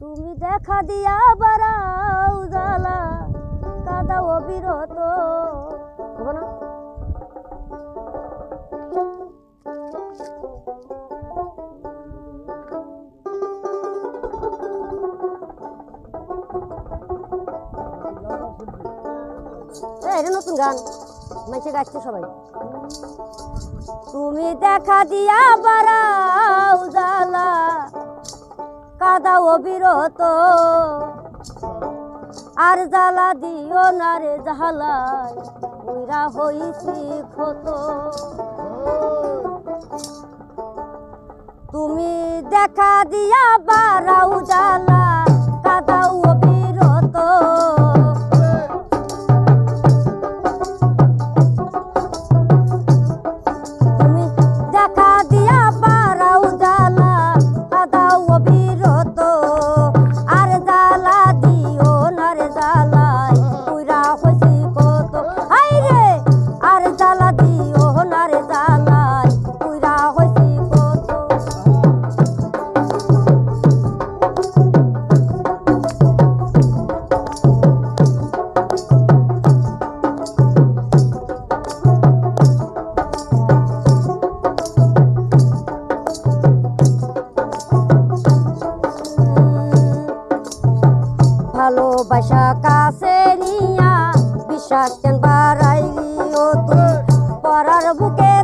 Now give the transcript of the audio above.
তুমি দেখা দিয়া বারাও জ্বালা কাদা অবিরত। নতুন গান। মাইসে গাচ্ছে সবাই। তুমি দেখা দিয়া বারাও জ্বালা কাদা অবিরত। আর জ্বালা দিও না রে জ্বালায়রা উইরা হইছি ক্ষত। তুমি দেখা দিয়া বারাও জ্বালা Pororo, buquê.